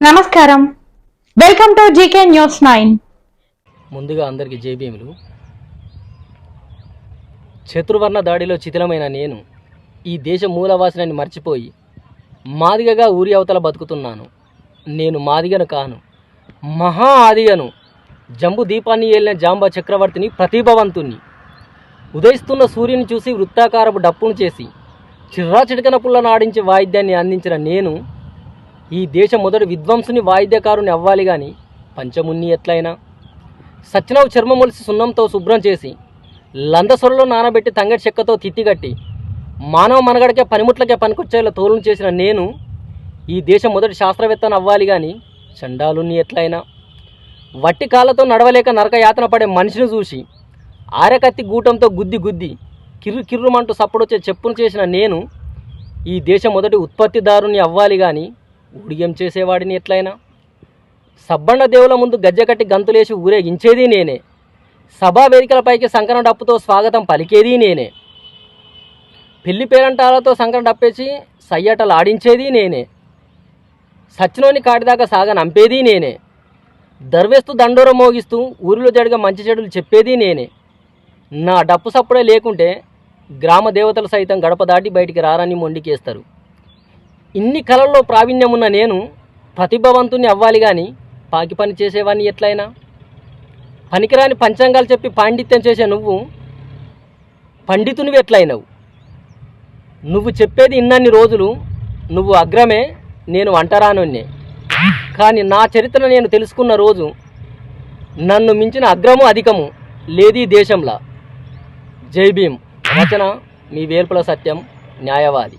నమస్కారం. Welcome to GK news nine ముందుగా అందరికీ జేబీఎంలు శత్రువర్ణ దాడిలో చితిలమైన నేను ఈ దేశ మూలవాసినని మర్చిపోయి మాదిగగా ఊరి అవతల బతుకుతున్నాను. నేను మాదిగను కాను మహా ఆదిగను జంబు దీపాన్ని ఏలిన జాంబా చక్రవర్తిని ప్రతిభావంతుణ్ణి. ఉదయిస్తున్న సూర్యుని చూసి వృత్తాకారపు డప్పును చేసి చిర్రా చిటికన పుల్లను ఆడించే వాయిద్యాన్ని అందించిన నేను ఈ దేశ మొదటి విద్వాంసుని వాయిద్యకారుని అవ్వాలి గాని పంచమున్ని ఎట్లయినా? సచ్చినవు చర్మమొలిసి సున్నంతో శుభ్రం చేసి లందసొరలో నానబెట్టి తంగడి చెక్కతో తిత్తిగట్టి మానవ మనగడకే పనిముట్లకే పనికొచ్చేలా తోలును చేసిన నేను ఈ దేశం మొదటి శాస్త్రవేత్తను అవ్వాలి కానీ చండాలుని ఎట్లయినా? వట్టి కాళ్ళతో నడవలేక నరక యాతన పడే మనిషిని చూసి ఆరకత్తి గూటంతో గుద్ది గుద్ది కిర్రు కిర్రుమంటూ సప్పుడొచ్చే చెప్పును చేసిన నేను ఈ దేశం మొదటి ఉత్పత్తిదారుని అవ్వాలి కానీ ఊడియం చేసేవాడిని ఎట్లయినా? సబ్బండ దేవుల ముందు గజ్జకట్టి గంతులేసి ఊరేగించేది నేనే. సభా వేదికలపైకి సంకరణ డప్పుతో స్వాగతం పలికేది నేనే. పెళ్ళి పేరంటాలతో సంకరణ డప్పేసి సయ్యటలు ఆడించేది నేనే. సచ్చినోని కాటిదాకా సాగనంపేది నేనే. దర్వేస్తూ దండోరం మోగిస్తూ ఊరిలో జరిగే మంచి చెడులు చెప్పేది నేనే. నా డప్పు సప్పుడే లేకుంటే గ్రామ దేవతలు సైతం గడప దాటి బయటికి రారని మొండికేస్తారు ఇన్ని కళల్లో ప్రావీణ్యం ఉన్న నేను ప్రతిభావంతుని అవ్వాలి కానీ పాకి పని చేసేవాడిని ఎట్లయినా? పనికిరాని పంచాంగాలు చెప్పి పాండిత్యం చేసే నువ్వు పండితునివి ఎట్లయినవు? నువ్వు చెప్పేది ఇన్నన్ని రోజులు నువ్వు అగ్రమే నేను అంటరానున్నే కానీ నా చరిత్ర నేను తెలుసుకున్న రోజు నన్ను మించిన అగ్రము అధికము లేదీ దేశంలా. జై భీమ్. రచన మీ వేల్పుల సత్యం న్యాయవాది.